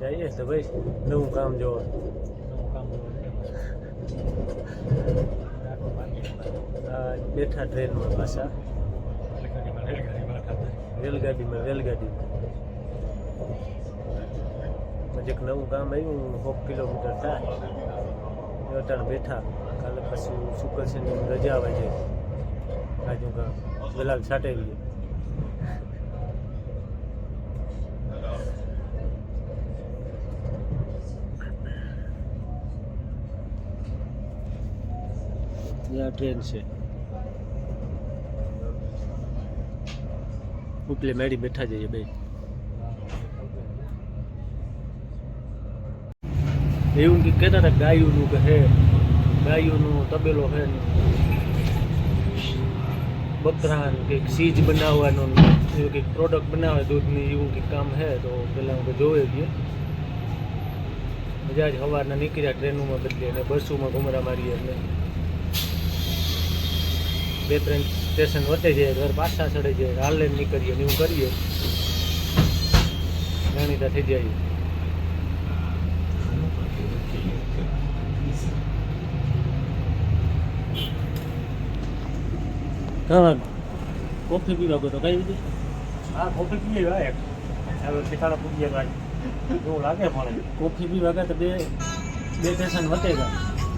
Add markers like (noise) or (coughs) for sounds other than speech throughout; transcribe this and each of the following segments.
જઈએ તો ભાઈ, નવું કામ જોવા. બેઠા ટ્રેનમાં પાછા. રેલગાડીમાં રેલગાડીમાં. એક નવું કામ આવ્યું સો કિલોમીટર થાય. અટાણ બેઠા. કાલે પછી શુક્ર છે રજા આવે છે આજુ કામ ગુલાબ છાંટેલી ટ્રેન છે. ઉપલે મેળી બેઠા જઈએ બે. એવું કે કહેતા હતા ગાયુંનું કે હે, ગાયુંનું તબેલો હે બકરા કંઈક સીજ બનાવવાનું, એવું કંઈક પ્રોડક્ટ બનાવે દૂધની, એવું કંઈક કામ હે, તો પહેલાં હું જોવે ગયો. મજા જ સવારના નીકળ્યા ટ્રેનોમાં બદલી અને બસોમાં ઘુમરા મારીએ એટલે બે ત્રણ સ્ટેશન વટે છે ઘર પાછા ચડે જાય હાલે નીકળીએ ને એવું કરીએ. જાણીતા થઈ જાય. હા કોફી પીવા ગયો તો કઈ રીતે હા કોફી પીએ ભાઈ હવે ઠેકાણા પૂગીએ ભાઈ એવું લાગે મને કોફી પીવા ગયા તો બે બે સ્ટેશન વટે ગયા.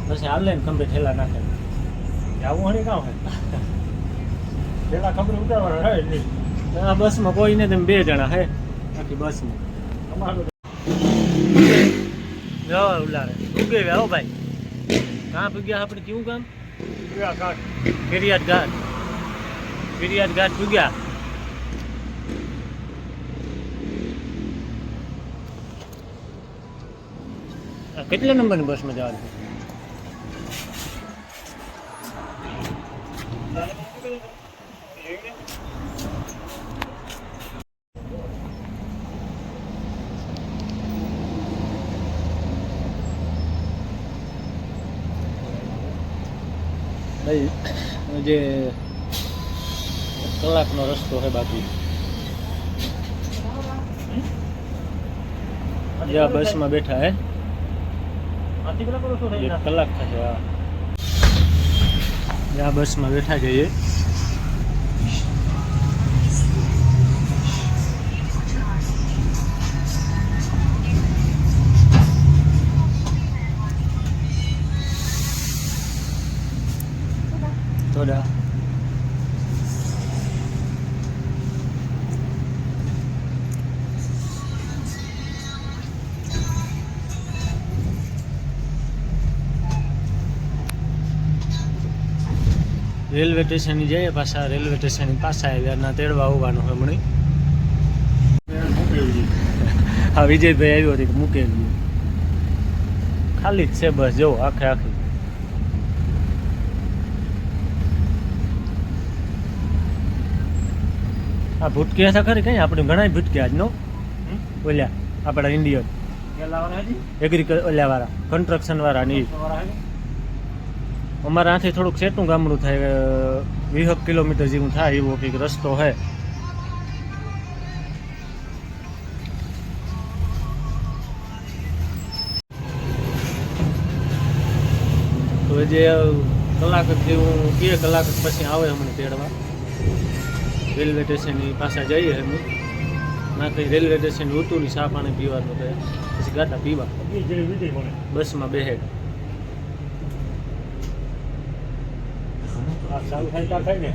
પછી હાલે ને ખંભે ઠેલા નાખે. આવું હણી કામ હે? પેલા ખબર ઉતારવાના હે નહીં આ બસમાં કોઈ નહીં તમે બે જણા હે. આખી બસમાં. અમારું જો ઉલારે. ઉગે આવો ભાઈ. કાં પૂગ્યા આપણે કેવું કામ? કાઢ ફેરિયાદ ઘાટ. ફેરિયાદ ઘાટ પૂગ્યા કેટલા નંબરની બસમાં જવાનું જે કલાકનો રસ્તો છે બાકી. જ્યાં બસમાં બેઠા હે. કલાક થશે હા. જ્યાં બસમાં બેઠા જઈએ થોડા રેલવે સ્ટેશન જઈએ, પાછા રેલવે સ્ટેશન પાછા આવ્યા ના તેડવા આવવાનું હોય મણી. હા, વિજયભાઈ આવ્યો હતી મૂકેલી. ખાલી જ છે બસ, જો, આખે આખી. આ ભૂટકી હતા ખરી કઈ? આપણે ઘણા ભૂટકી આજનો. ઓલ્યા આપણા ઇન્ડિયન એગ્રીકલ્ચર ઓલ્યા વાળા કન્સ્ટ્રક્શન વાળા ની અમારા આથી થોડુંક સેટું ગામડું થાય વીસ કિલોમીટર જેવું થાય એવો કંઈક રસ્તો છે તો જે કલાક જેવું બે કલાક પછી આવે અમને તેડવા. રેલવે સ્ટેશનની પાસે જઈએ અમે. ના, કંઈ રેલવે સ્ટેશન ઉતું ની ચા પાણી પીવાનું તો પછી ગાતા પીવા. બસમાં બેહે. આ ચાલુ થાય ને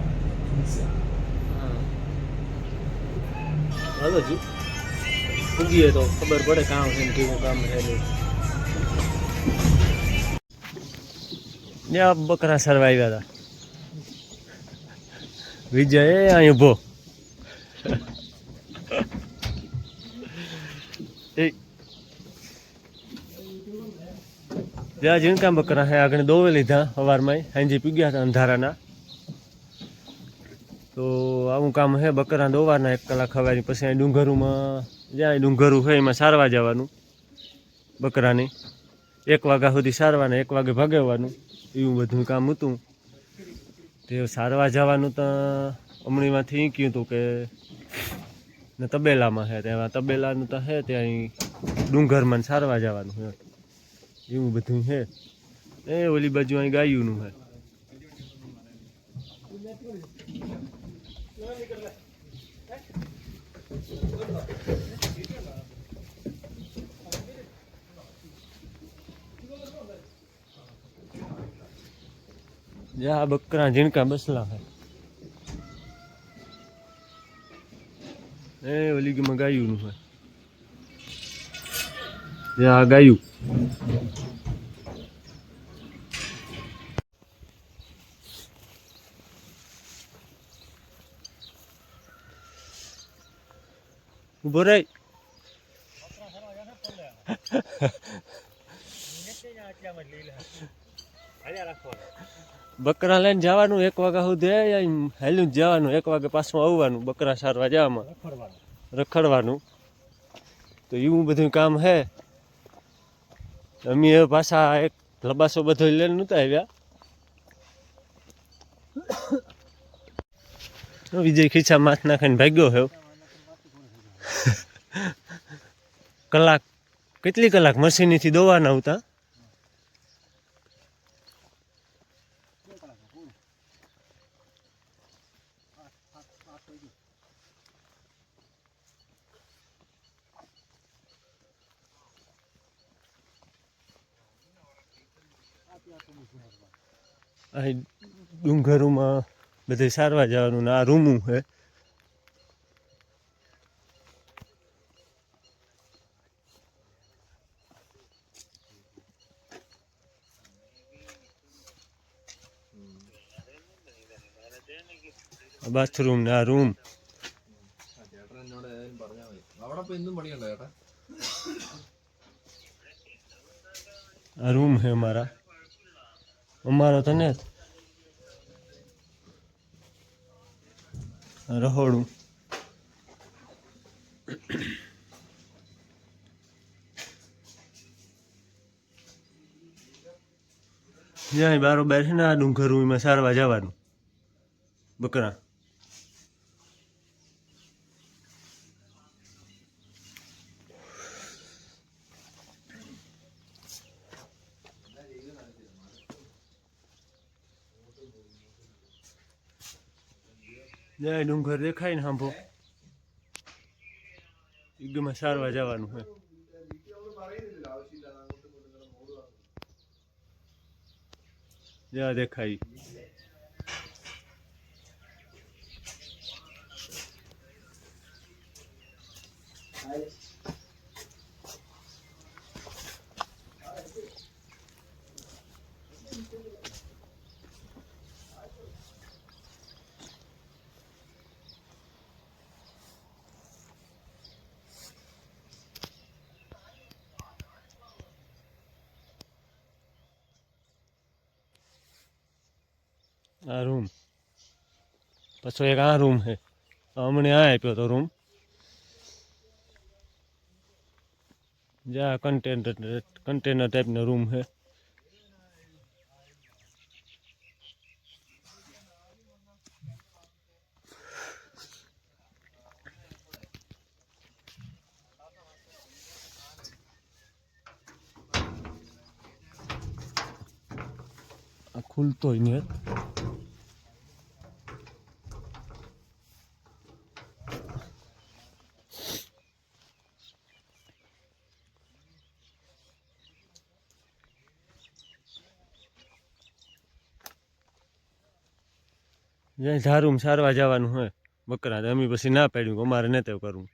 હાલો જી. ઉગીએ તો ખબર પડે કામ છે કેવું કામ ત્યાં બકરા સરવા આવ્યા હતા. વિજય અહીં ઊભો એ. ત્યાં ઝીણકા બકરા હે આગળ દોવે લીધા સવારમાં હાંજી પીગ્યા હતા અંધારાના. તો આવું કામ છે બકરા દોવાના એક કલાક ખવાની પછી અહીં ડુંગરુમાં જ્યાં ડુંગરું હોય એમાં સારવા જવાનું બકરાની. એક વાગ્યા સુધી સારવાના એક વાગે ભગાવવાનું એવું બધું કામ હતું. તે સારવા જવાનું તો હમણીમાંથી કહ્યું હતું કે ને તબેલામાં છે ત્યાં તબેલાનું તો છે ત્યાં અહીં ડુંગરમાં સારવા જવાનું છે એવું બધું છે એ ઓલી બાજુ અહીં ગાયુંનું છે જા બકરા ઝીણકા બસલા હોય એ, ઓલી ગીમાં ગાયુંનું હોય જા ગાયું. ઊભો રહી. રાખવાનું બકરા લઈને જવાનું એક વાગ્યા સુધી હેલું જવાનું. એક વાગે પાછું આવવાનું બકરા સારવા જવામાં. રખડવાનું. તો એવું બધું કામ હે. અમે એ પાછા એક લબાસો બધો લઈને નહોતા આવ્યા. વિજય ખીચા માથ નાખીને ભાગ્યો હે. કલાક કેટલી કલાક મશીનીથી દોવાના આવતા? અહીં ડુંગરોમાં બધે સારવા જવાનું ને આ રૂમું છે ബാത്റൂം ആ റൂം ചേട്ടൻ എന്നോട് ഏതായാലും പറഞ്ഞാൽ અમારા તો ને રહોડું. જ્યાં બારોબાર છે ને આ ડુંગર સારવા જવાનું. બકરા. જ્યાં ડુંગર દેખાય ને સાંભો યુગમાં સારવા જવાનું હોય જ્યાં દેખાય. આ રૂમ. પછી એક આ રૂમ છે. હમણે આ આપ્યો તો રૂમ. જ્યાં કન્ટેનર કન્ટેનર ટાઈપનો રૂમ છે. ખુલતોય નહીં. જ્યાં ધારું સારવા જવાનું હોય બકરા, તો અમે પછી ના પાડ્યું અમારે ને તેવું કરવું.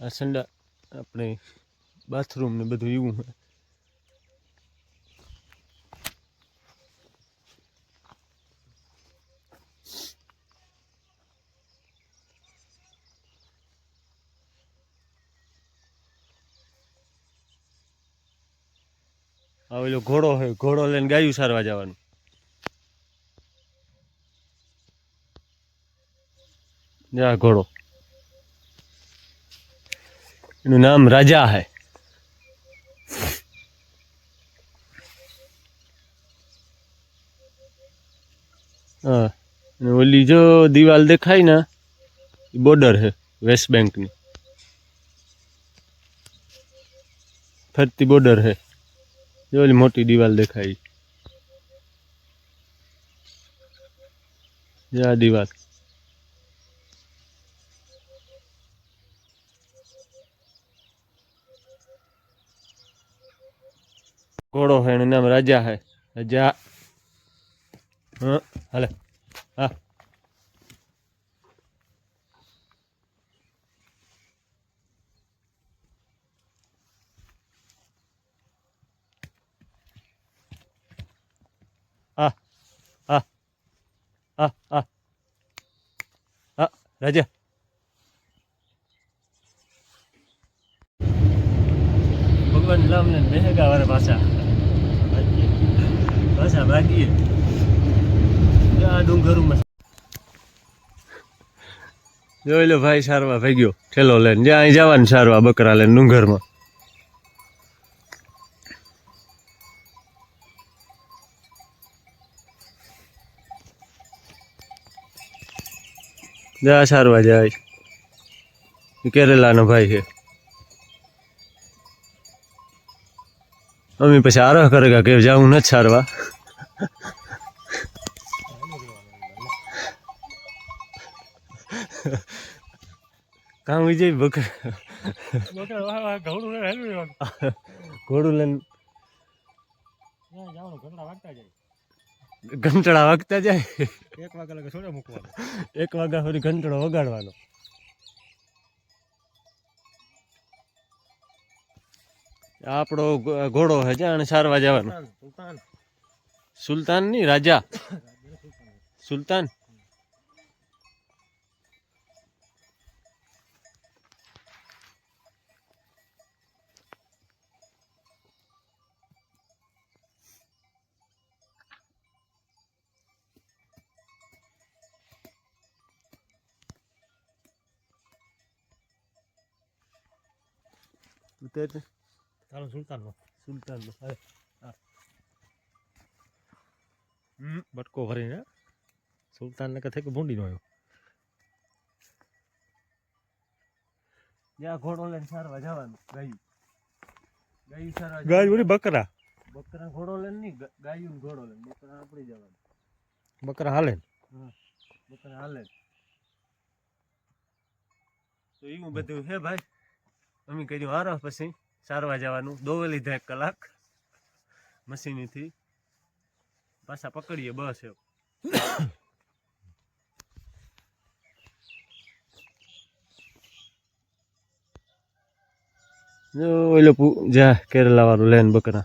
આ સંડા આપણે બાથરૂમ ને બધું એવું છે આવેલો ઘોડો હોય, ઘોડો લઈને ગાયું સારવા જવાનું. જા, ઘોડો. એનું નામ રાજા હે. હા, અને ઓલી જો દિવાલ દેખાય ને, એ બોર્ડર હે વેસ્ટ બેંકની ફરતી બોર્ડર હે. જો ઓલી મોટી દિવાલ દેખાય. આ દિવાલ. ઘોડો હે એનું નામ રાજા હે. રાજા. હા, હાલે. હા. આ આ આ આ આ રાજા. ભગવાન રામને મેહગા વાળા પાછા. પાછા ભાગીએ આ ડુંગરમાં જોઈ લો ભાઈ સારવા ભાગ્યો ઠેલો લઈને જ્યાં અહીં જવાનું સારવા બકરા લઈને ડુંગરમાં જા સારવા જાય કેરેલાનો ભાઈ છે અમે પછી આરોહ કરે કે જાઉં નથી સારવા કામ વિજય બકર. ઘોડું લઈને ઘંટડા વાગતા જાય. એક વાગ્યા લગે છોડે મૂકવાનો. એક વાગ્યા સુધી ઘંટડો વગાડવાનો. આપણો ઘોડો છે જાણે સારવા જવાનો. સુલતાન સુલતાન સુલતાન ની રાજા સુલતાન ઉતર ચાલો સુલતાન નો સુલતાન નો હાલે. હમ બટકો ભરીને સુલતાન ને કથે કે ભૂંડી નો આવ્યો. જ્યાં ઘોડો લઈને સારવા જવાનું ગાયું. ગાયું સારવા ગાય. બકરા. બકરા ઘોડો લઈને નહીં ગાયું ઘોડો લઈને બકરા આપણી જવાનું. બકરા હાલે બકરા હાલે તો એવું બધું હે ભાઈ? અમે કર્યું હારો પછી સારવા જવાનું. દોવે લીધા એક કલાક. મશીનીથી. પાછા પકડીએ બસ (coughs) જો ઓલો પૂ- જા કેરલા વાળું લેન બકરા.